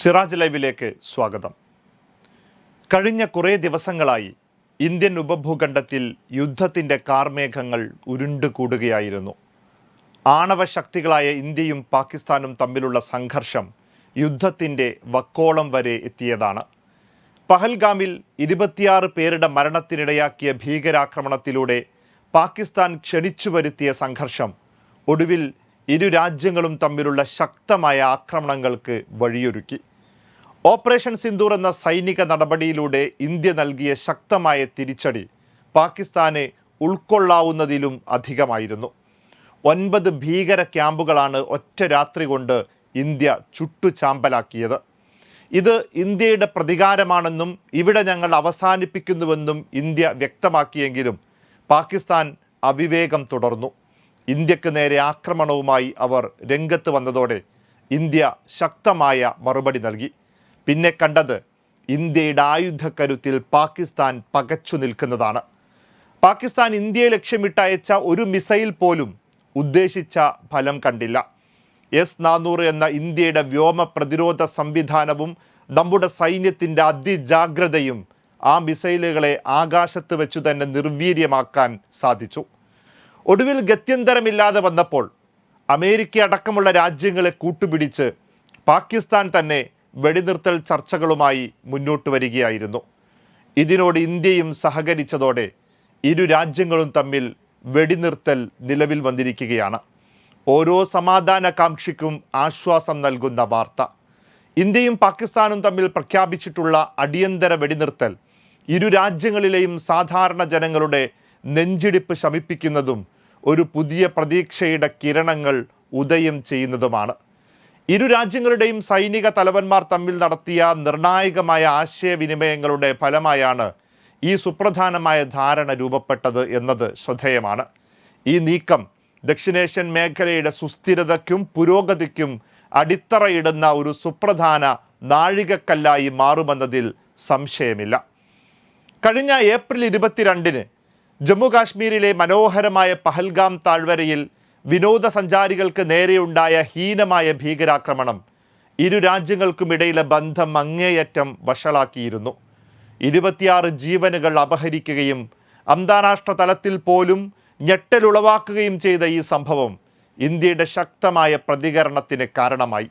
സിറാജ് ലൈവിലേക്ക് സ്വാഗതം. കഴിഞ്ഞ കുറേ ദിവസങ്ങളായി ഇന്ത്യൻ ഉപഭൂഖണ്ഡത്തിൽ യുദ്ധത്തിന്റെ കാർമേഘങ്ങൾ ഉരുണ്ടുകൂടുകയായിരുന്നു ആണവ ശക്തികളായ ഇന്ത്യയും പാകിസ്ഥാനും തമ്മിലുള്ള സംഘർഷം യുദ്ധത്തിന്റെ വക്കോളം വരെ എത്തിയതാണ്. പഹൽഗാമിൽ ഇരുപത്തിയാറ് പേരുടെ മരണത്തിനിടയാക്കിയ ഭീകരാക്രമണത്തിലൂടെ പാകിസ്ഥാൻ ക്ഷണിച്ചു വരുത്തിയ സംഘർഷം ഒടുവിൽ ഇരു രാജ്യങ്ങളും തമ്മിലുള്ള ശക്തമായ ആക്രമണങ്ങൾക്ക് വഴിയൊരുക്കി. ഓപ്പറേഷൻ സിന്ദൂർ എന്ന സൈനിക നടപടിയിലൂടെ ഇന്ത്യ നൽകിയ ശക്തമായ തിരിച്ചടി പാകിസ്ഥാനെ ഉൾക്കൊള്ളാവുന്നതിലും അധികമായിരുന്നു. ഒൻപത് ഭീകര ക്യാമ്പുകളാണ് ഒറ്റ രാത്രി കൊണ്ട് ഇന്ത്യ ചുട്ടുചാമ്പലാക്കിയത്. ഇത് ഇന്ത്യയുടെ പ്രതികാരമാണെന്നും ഇവിടെ ഞങ്ങൾ അവസാനിപ്പിക്കുന്നുവെന്നും ഇന്ത്യ വ്യക്തമാക്കിയെങ്കിലും പാകിസ്ഥാൻ അവിവേകം തുടർന്നു. ഇന്ത്യയ്ക്ക് നേരെ ആക്രമണവുമായി അവർ രംഗത്ത് വന്നതോടെ ഇന്ത്യ ശക്തമായ മറുപടി നൽകി. പിന്നെ കണ്ടത് ഇന്ത്യയുടെ ആയുധക്കരുത്തിൽ പാകിസ്ഥാൻ പകച്ചു നിൽക്കുന്നതാണ്. പാകിസ്ഥാൻ ഇന്ത്യയെ ലക്ഷ്യമിട്ടയച്ച ഒരു മിസൈൽ പോലും ഉദ്ദേശിച്ച ഫലം കണ്ടില്ല. എസ് നാനൂറ് എന്ന ഇന്ത്യയുടെ വ്യോമ പ്രതിരോധ സംവിധാനവും നമ്മുടെ സൈന്യത്തിന്റെ അതിജാഗ്രതയും ആ മിസൈലുകളെ ആകാശത്ത് വെച്ചു തന്നെ നിർവീര്യമാക്കാൻ സാധിച്ചു. ഒടുവിൽ ഗത്യന്തരമില്ലാതെ വന്നപ്പോൾ അമേരിക്ക അടക്കമുള്ള രാജ്യങ്ങളെ കൂട്ടുപിടിച്ച് പാകിസ്ഥാൻ തന്നെ വെടിനിർത്തൽ ചർച്ചകളുമായി മുന്നോട്ട് വരികയായിരുന്നു. ഇതിനോട് ഇന്ത്യയും സഹകരിച്ചതോടെ ഇരു രാജ്യങ്ങളും തമ്മിൽ വെടിനിർത്തൽ നിലവിൽ വന്നിരിക്കുകയാണ്. ഓരോ സമാധാനകാംക്ഷിക്കും ആശ്വാസം നൽകുന്ന വാർത്ത. ഇന്ത്യയും പാകിസ്ഥാനും തമ്മിൽ പ്രഖ്യാപിച്ചിട്ടുള്ള അടിയന്തര വെടിനിർത്തൽ ഇരു രാജ്യങ്ങളിലെയും സാധാരണ ജനങ്ങളുടെ നെഞ്ചിടിപ്പ് ശമിപ്പിക്കുന്നതും ഒരു പുതിയ പ്രതീക്ഷയുടെ കിരണങ്ങൾ ഉദയം ചെയ്യുന്നതുമാണ്. ഇരു രാജ്യങ്ങളുടെയും സൈനിക തലവന്മാർ തമ്മിൽ നടത്തിയ നിർണായകമായ ആശയവിനിമയങ്ങളുടെ ഫലമായാണ് ഈ സുപ്രധാനമായ ധാരണ രൂപപ്പെട്ടത് എന്നത് ശ്രദ്ധേയമാണ്. ഈ നീക്കം ദക്ഷിണേഷ്യൻ മേഖലയുടെ സുസ്ഥിരതയ്ക്കും പുരോഗതിക്കും അടിത്തറയിടുന്ന ഒരു സുപ്രധാന നാഴികക്കല്ലായി മാറുമെന്നതിൽ സംശയമില്ല. കഴിഞ്ഞ ഏപ്രിൽ ഇരുപത്തിരണ്ടിന് ജമ്മു കാശ്മീരിലെ മനോഹരമായ പഹൽഗാം താഴ്വരയിൽ വിനോദസഞ്ചാരികൾക്ക് നേരെയുണ്ടായ ഹീനമായ ഭീകരാക്രമണം ഇരു രാജ്യങ്ങൾക്കുമിടയിലെ ബന്ധം അങ്ങേയറ്റം വഷളാക്കിയിരുന്നു. ഇരുപത്തിയാറ് ജീവനുകൾ അപഹരിക്കുകയും അന്താരാഷ്ട്ര തലത്തിൽ പോലും ഞെട്ടലുളവാക്കുകയും ചെയ്ത ഈ സംഭവം ഇന്ത്യയുടെ ശക്തമായ പ്രതികരണത്തിന് കാരണമായി.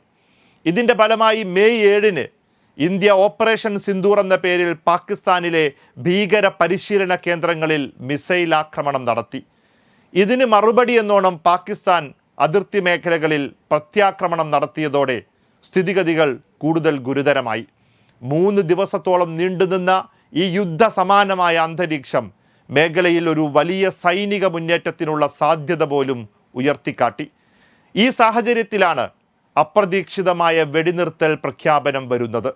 ഇതിന്റെ ഫലമായി മെയ് ഏഴിന് ഇന്ത്യ ഓപ്പറേഷൻ സിന്ദൂർ എന്ന പേരിൽ പാകിസ്ഥാനിലെ ഭീകര പരിശീലന കേന്ദ്രങ്ങളിൽ മിസൈൽ ആക്രമണം നടത്തി. ഇതിന് മറുപടി എന്നോണം പാകിസ്ഥാൻ അതിർത്തി മേഖലകളിൽ പ്രത്യാക്രമണം നടത്തിയതോടെ സ്ഥിതിഗതികൾ കൂടുതൽ ഗുരുതരമായി. മൂന്ന് ദിവസത്തോളം നീണ്ടുനിന്ന ഈ യുദ്ധ സമാനമായ അന്തരീക്ഷം മേഖലയിൽ ഒരു വലിയ സൈനിക മുന്നേറ്റത്തിനുള്ള സാധ്യത പോലും ഉയർത്തിക്കാട്ടി. ഈ സാഹചര്യത്തിലാണ് അപ്രതീക്ഷിതമായ വെടിനിർത്തൽ പ്രഖ്യാപനം വരുന്നത്.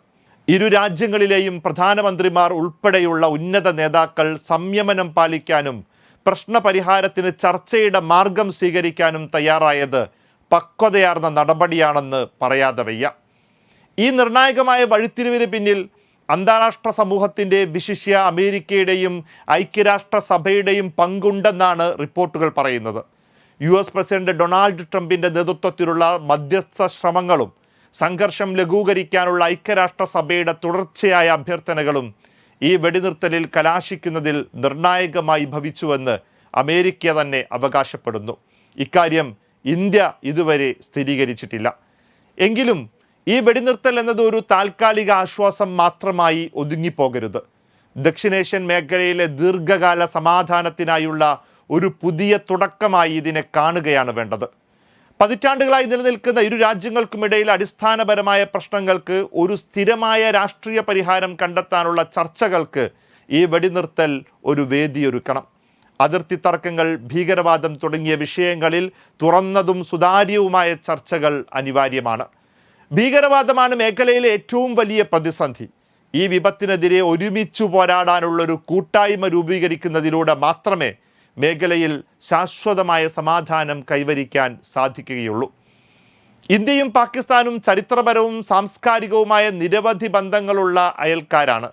ഇരു രാജ്യങ്ങളിലെയും പ്രധാനമന്ത്രിമാർ ഉൾപ്പെടെയുള്ള ഉന്നത നേതാക്കൾ സംയമനം പാലിക്കാനും പ്രശ്നപരിഹാരത്തിന് ചർച്ചയുടെ മാർഗം സ്വീകരിക്കാനും തയ്യാറായത് പക്വതയാർന്ന നടപടിയാണെന്ന് പറയാതെ വയ്യ. ഈ നിർണായകമായ വഴിത്തിരിവിന് പിന്നിൽ അന്താരാഷ്ട്ര സമൂഹത്തിന്റെ വിശിഷ്യ അമേരിക്കയുടെയും ഐക്യരാഷ്ട്ര സഭയുടെയും പങ്കുണ്ടെന്നാണ് റിപ്പോർട്ടുകൾ പറയുന്നത്. യു എസ് പ്രസിഡന്റ് ഡൊണാൾഡ് ട്രംപിന്റെ നേതൃത്വത്തിലുള്ള മധ്യസ്ഥ ശ്രമങ്ങളും സംഘർഷം ലഘൂകരിക്കാനുള്ള ഐക്യരാഷ്ട്രസഭയുടെ തുടർച്ചയായ അഭ്യർത്ഥനകളും ഈ വെടിനിർത്തലിൽ കലാശിക്കുന്നതിൽ നിർണായകമായി ഭവിച്ചുവെന്ന് അമേരിക്ക തന്നെ അവകാശപ്പെടുന്നു. ഇക്കാര്യം ഇന്ത്യ ഇതുവരെ സ്ഥിരീകരിച്ചിട്ടില്ല. എങ്കിലും ഈ വെടിനിർത്തൽ എന്നത് ഒരു താൽക്കാലിക ആശ്വാസം മാത്രമായി ഒതുങ്ങിപ്പോകരുത്. ദക്ഷിണേഷ്യൻ മേഖലയിലെ ദീർഘകാല സമാധാനത്തിനായുള്ള ഒരു പുതിയ തുടക്കമായി ഇതിനെ കാണുകയാണ് വേണ്ടത്. പതിറ്റാണ്ടുകളായി നിലനിൽക്കുന്ന ഇരു രാജ്യങ്ങൾക്കുമിടയിൽ അടിസ്ഥാനപരമായ പ്രശ്നങ്ങൾക്ക് ഒരു സ്ഥിരമായ രാഷ്ട്രീയ പരിഹാരം കണ്ടെത്താനുള്ള ചർച്ചകൾക്ക് ഈ വെടിനിർത്തൽ ഒരു വേദിയൊരുക്കണം. അതിർത്തി തർക്കങ്ങൾ ഭീകരവാദം തുടങ്ങിയ വിഷയങ്ങളിൽ തുറന്നതും സുതാര്യവുമായ ചർച്ചകൾ അനിവാര്യമാണ്. ഭീകരവാദമാണ് മേഖലയിലെ ഏറ്റവും വലിയ പ്രതിസന്ധി. ഈ വിപത്തിനെതിരെ ഒരുമിച്ചു പോരാടാനുള്ളൊരു കൂട്ടായ്മ രൂപീകരിക്കുന്നതിലൂടെ മാത്രമേ മേഖലയിൽ ശാശ്വതമായ സമാധാനം കൈവരിക്കാൻ സാധിക്കുകയുള്ളൂ. ഇന്ത്യയും പാകിസ്ഥാനും ചരിത്രപരവും സാംസ്കാരികവുമായ നിരവധി ബന്ധങ്ങളുള്ള അയൽക്കാരാണ്.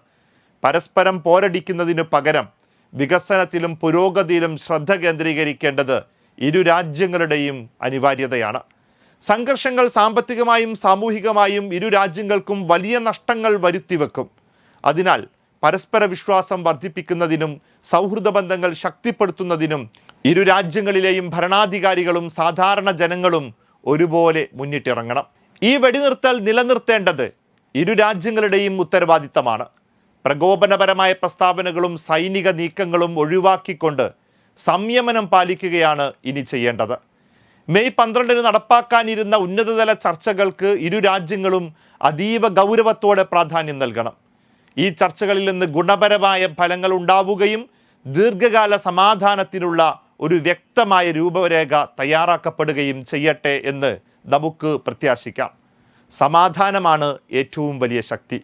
പരസ്പരം പോരടിക്കുന്നതിനു പകരം വികസനത്തിലും പുരോഗതിയിലും ശ്രദ്ധ കേന്ദ്രീകരിക്കേണ്ടത് ഇരു രാജ്യങ്ങളുടെയും അനിവാര്യതയാണ്. സംഘർഷങ്ങൾ സാമ്പത്തികമായും സാമൂഹികമായും ഇരു രാജ്യങ്ങൾക്കും വലിയ നഷ്ടങ്ങൾ വരുത്തിവെക്കും. അതിനാൽ പരസ്പര വിശ്വാസം വർദ്ധിപ്പിക്കുന്നതിനും സൗഹൃദ ബന്ധങ്ങൾ ശക്തിപ്പെടുത്തുന്നതിനും ഇരു രാജ്യങ്ങളിലെയും ഭരണാധികാരികളും സാധാരണ ജനങ്ങളും ഒരുപോലെ മുന്നിട്ടിറങ്ങണം. ഈ വെടിനിർത്തൽ നിലനിർത്തേണ്ടത് ഇരു രാജ്യങ്ങളുടെയും ഉത്തരവാദിത്തമാണ്. പ്രകോപനപരമായ പ്രസ്താവനകളും സൈനിക നീക്കങ്ങളും ഒഴിവാക്കിക്കൊണ്ട് സംയമനം പാലിക്കുകയാണ് ഇനി ചെയ്യേണ്ടത്. മെയ് പന്ത്രണ്ടിന് നടപ്പാക്കാനിരുന്ന ഉന്നതതല ചർച്ചകൾക്ക് ഇരു രാജ്യങ്ങളും അതീവ ഗൗരവത്തോടെ പ്രാധാന്യം നൽകണം. ഈ ചർച്ചകളിൽ നിന്ന് ഗുണപരമായ ഫലങ്ങൾ ഉണ്ടാവുകയും ദീർഘകാല സമാധാനത്തിനുള്ള ഒരു വ്യക്തമായ രൂപരേഖ തയ്യാറാക്കപ്പെടുകയും ചെയ്യട്ടെ എന്ന് നമുക്ക് പ്രത്യാശിക്കാം. സമാധാനമാണ് ഏറ്റവും വലിയ ശക്തി.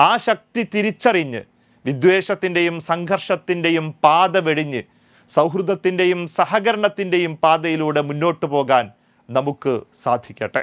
ആ ശക്തി തിരിച്ചറിഞ്ഞ് വിദ്വേഷത്തിന്റെയും സംഘർഷത്തിന്റെയും പാത വെടിഞ്ഞ് സൗഹൃദത്തിന്റെയും സഹകരണത്തിന്റെയും പാതയിലൂടെ മുന്നോട്ട് പോകാൻ നമുക്ക് സാധിക്കട്ടെ.